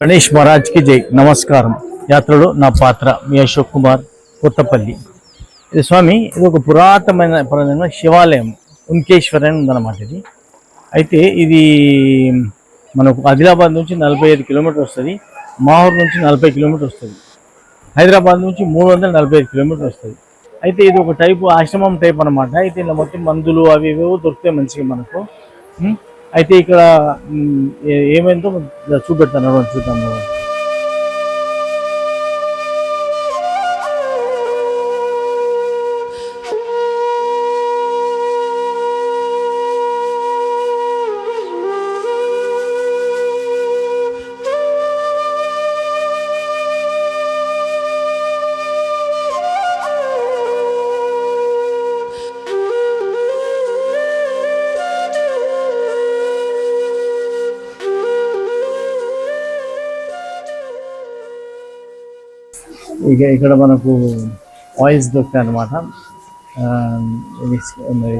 గణేష్ మహారాజ్కి జై. నమస్కారం. యాత్రలో నా పాత్ర మీ అశోక్ కుమార్ కొత్తపల్లి. ఇది స్వామి ఇది ఒక పురాతనమైన శివాలయం. ఉంకేశ్వర్ అని ఉందన్నమాట ఇది. అయితే ఇది మనకు ఆదిలాబాద్ నుంచి నలభై ఐదు కిలోమీటర్ వస్తుంది. మాహూర్ నుంచి నలభై కిలోమీటర్ వస్తుంది. హైదరాబాద్ నుంచి మూడు వందల నలభై ఐదు కిలోమీటర్ వస్తుంది. అయితే ఇది ఒక టైపు ఆశ్రమం టైప్ అనమాట అయితే ఇలా మొత్తం మందులు అవి ఇవేవో దొరుకుతాయి మంచిగా మనకు. అయితే ఇక్కడ ఏ- ఏమైందో చూపెడతాను చూద్దాం ఇక ఇక్కడ మనకు ఆయిల్స్ దొరుకుతాయి అనమాట మరి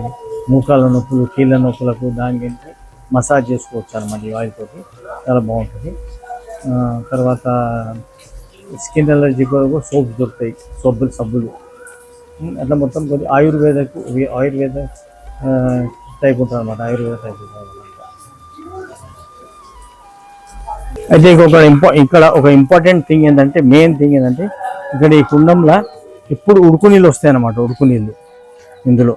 మూకాల నొప్పులు కీళ్ళ నొప్పులకు దానికి మసాజ్ చేసుకోవచ్చు అనమాట ఈ ఆయిల్ తోటి. చాలా బాగుంటుంది. తర్వాత స్కిన్ ఎలర్జీ కొరకు సోప్స్ దొరుకుతాయి సబ్బులు సబ్బులు. అట్లా మొత్తం కొద్ది ఆయుర్వేదకు ఆయుర్వేద టైప్ ఉంటుంది అనమాట ఆయుర్వేద టైప్ ఉంటుంది అయితే ఇంకొక ఇంపా ఇక్కడ ఒక ఇంపార్టెంట్ థింగ్ ఏంటంటే మెయిన్ థింగ్ ఏంటంటే ఇక్కడ ఈ కుండంలో ఎప్పుడు ఉడుకు నీళ్ళు వస్తాయి అన్నమాట ఉడుకు నీళ్ళు. ఇందులో.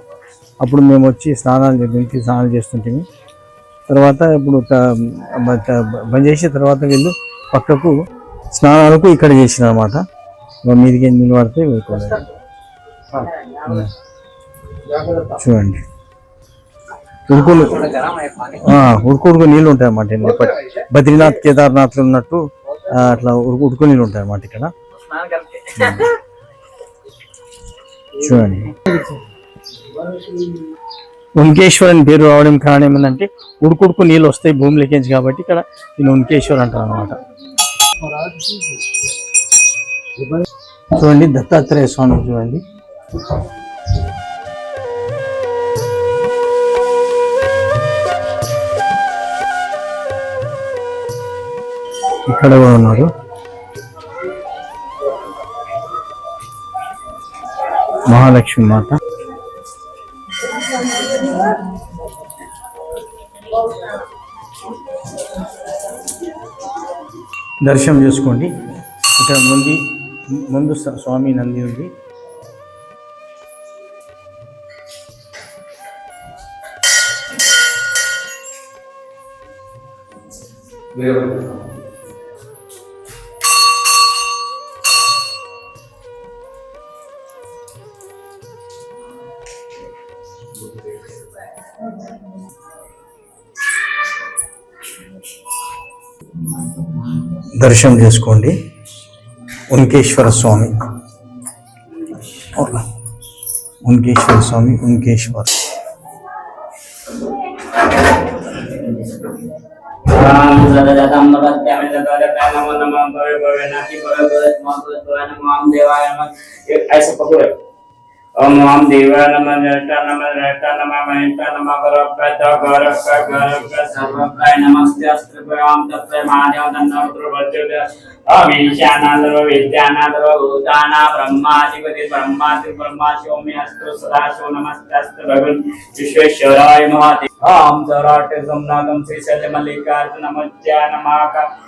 అప్పుడు మేము వచ్చి స్నానాలు దీనికి స్నానాలు చేస్తుంటే తర్వాత ఇప్పుడు బంద్ చేసిన తర్వాత వీళ్ళు పక్కకు స్నానాలకు ఇక్కడ చేసిన అనమాట మీదికి నీళ్ళు పడితే వెళ్ళిపోలేదు. చూడండి. ఉడుకు ఆ, ఉడుకు ఉడుకు నీళ్ళు ఉంటాయి అన్నమాట. బద్రీనాథ్ కేదార్నాథ్ ఉన్నట్టు అట్లా ఉడుకు ఉడుకు నీళ్ళు ఉంటాయి అన్నమాట ఇక్కడ. చూడండి. ఉన్కేశ్వర్ పేరు రావడం కారణం ఏంటంటే ఉడుకుడుకు నీళ్ళు వస్తాయి భూమి నుంచి కాబట్టి ఇక్కడ నేను ఉన్కేశ్వర్ అంటారు అనమాట చూడండి దత్తాత్రేయ స్వామి చూడండి. ఇక్కడ కూడా ఉన్నారు. మహాలక్ష్మి మాత. దర్శనం చేసుకోండి. ఇక్కడ ముందు ముందు స్వామి నంది ఉంది. దర్శనం చేసుకోండి ఉన్కేశ్వర స్వామి ఉన్కేశ్వర స్వామి ఉన్కేశ్వర్ राम सदजतं नमस्यामि ततोरपि नमो नमः भवे भवे नाति भवे भवे नमो भवे नमो ओम देवाय नमः एक ऐसे पकड़ो ओम नमः देवा नमः रटा नमः रटा नमः महिता नमः गौरवत गौरवत गौरवत सर्वप्राय नमस्ते अस्त्रपयाम तत्त्व मानव दन्नम प्रवर्त्य अविशानादरो विद्यानादरो भूताना ब्रह्माधिपति ब्रह्माति ब्रह्मा शोमि अस्त्र सदाशो नमस्ते अस्त्र भगवन विश्वेश्वराय महादेव। ओम जराटे समनागम श्री शल्य मल्लिकार्जुन नमः नमः।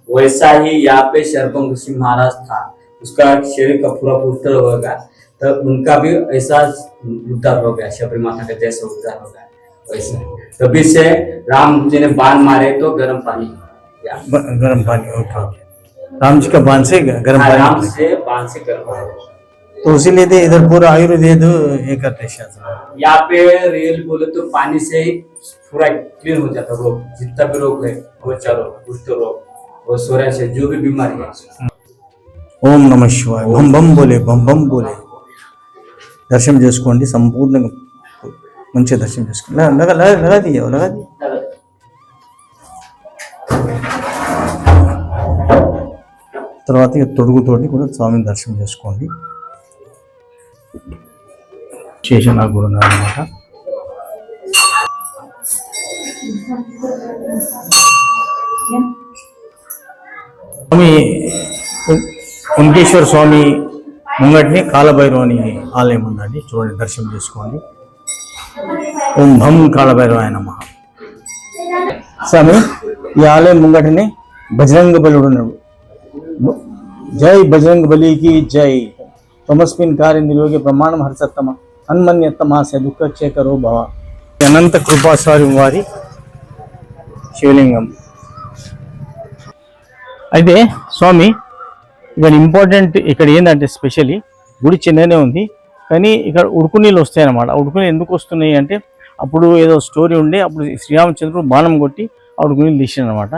वैसा ही यहाँ पे शर्पंग ऋषि महाराज था। उसका शरीर का पूरा पुत्र हो गया। तो उनका भी ऐसा उद्धार हो गया। शबरी माता का जैसा उद्धार हो गया। वैसे। तभी से राम जी ने बाण मारे तो गर्म पानी गर्म पानी ओके राम जी का बाँध से गर्म राम से बाण से गर्म पानी। तो इसीलिए तो इधर पूरा आयुर्वेद ये करते हैं यहाँ पे रियल बोले तो पानी से ही पूरा क्लीन हो जाता रोग। जितना भी रोग है त्वचा रोग कुष्ठ रोग। और सोरे से जो भी बीमारी है ఓం నమ శివాయ బం బం బోలే బం బం బోలే దర్శనం చేసుకోండి సంపూర్ణంగా మంచిగా దర్శనం చేసుకోండి లగా లగా లగా లగా తీయవు లగా తీ తర్వాత ఇక తొడుగుతోటి కూడా స్వామిని దర్శనం చేసుకోండి చేసిన కూడా అనమాట స్వామి వెంకటేశ్వర స్వామి ముంగటిని కాలభైరవని ఆలయం ఉందండి. చూడండి దర్శనం చేసుకోండి. ఓం భం కాలభైరవాయ నమ. స్వామి ఈ ఆలయం ముంగటిని బజరంగ బలుడు ఉన్నాడు. జై బజరంగ బలికి జై. తమస్మిన్ కార్య నిర్యోగి ప్రమాణం హర్షత్తమ. హన్మన్యత్తమాస దుఃఖ చేకరో భవ. అనంత కృపాచార్యం వారి శివలింగం. అయితే స్వామి ఇక్కడ ఇంపార్టెంట్ ఇక్కడ ఏంటంటే స్పెషల్లీ గుడి చిన్ననే ఉంది. కానీ ఇక్కడ ఉడుకు నీళ్ళు వస్తాయి అన్నమాట ఉడుకు నీళ్ళు ఎందుకు వస్తున్నాయి అంటే అప్పుడు ఏదో స్టోరీ ఉండే అప్పుడు శ్రీరామచంద్రుడు బాణం కొట్టి ఆ ఉడుకు నీళ్ళు తీసాడు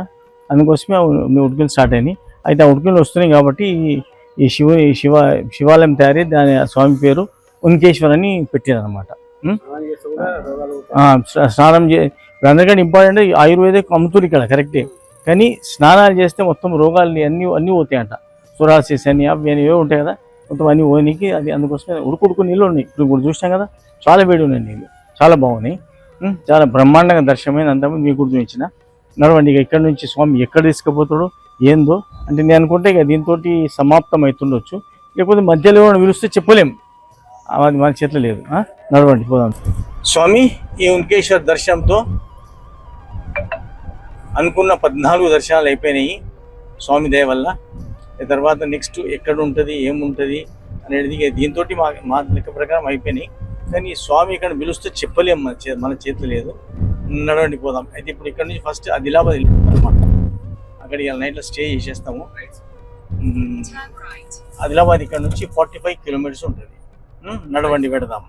అందుకోసమే ఆ ఉడుకు నీళ్ళు స్టార్ట్ అయినాయి. అయితే ఆ ఉడుకు నీళ్ళు వస్తున్నాయి కాబట్టి ఈ- శివ ఈ శివ శివాలయం తయారీ దాని స్వామి పేరు ఉన్కేశ్వర్ అని పెట్టారనమాట స్నానం చే ఇప్పుడు అందరికంటే ఇంపార్టెంట్ ఆయుర్వేదిక్ అమ్ముతురు ఇక్కడ కరెక్టే కానీ స్నానాలు చేస్తే మొత్తం రోగాలు అన్నీ అన్నీ పోతాయంట. సురాసిస్ అని అవి అని ఏవో ఉంటాయి కదా. మొత్తం అన్నీ పోనీకి అది అందుకోసమే ఉడుకుడుకు నీళ్ళు ఉన్నాయి. ఇప్పుడు ఇప్పుడు చూసినాం కదా చాలా వేడి ఉన్నాయి నీళ్ళు. చాలా బాగున్నాయి. చాలా బ్రహ్మాండంగా దర్శనమైన అంతమంది మీకు గుర్తు ఇచ్చిన నడవండి ఇక ఇక్కడ నుంచి స్వామి ఎక్కడ తీసుకుపోతాడో ఏందో అంటే నేను అనుకుంటే ఇక దీంతో సమాప్తం అవుతుండొచ్చు లేకపోతే మధ్యలో విలుస్తే పిలిస్తే చెప్పలేం. అది మన చేతిలో లేదు. నడవండి పోదాం. స్వామి ఈ ఉంకేశ్వర్ దర్శనంతో అనుకున్న పద్నాలుగు దర్శనాలు అయిపోయినాయి. స్వామి దయ వల్ల. తర్వాత నెక్స్ట్ ఎక్కడ ఉంటుంది ఏముంటుంది అనేది దీంతో మా మా లెక్క ప్రకారం అయిపోయినాయి. కానీ స్వామి ఇక్కడ పిలుస్తే చెప్పలేం మన చే మన చేతిలో లేదు. నడవండి పోదాం. అయితే ఇప్పుడు ఇక్కడ నుంచి ఫస్ట్ ఆదిలాబాద్ వెళ్ళిపోతాం అనమాట అక్కడ నైట్లో స్టే చేసేస్తాము. ఆదిలాబాద్ ఇక్కడ నుంచి ఫార్టీ ఫైవ్ కిలోమీటర్స్ ఉంటుంది నడవండి పెడదాం.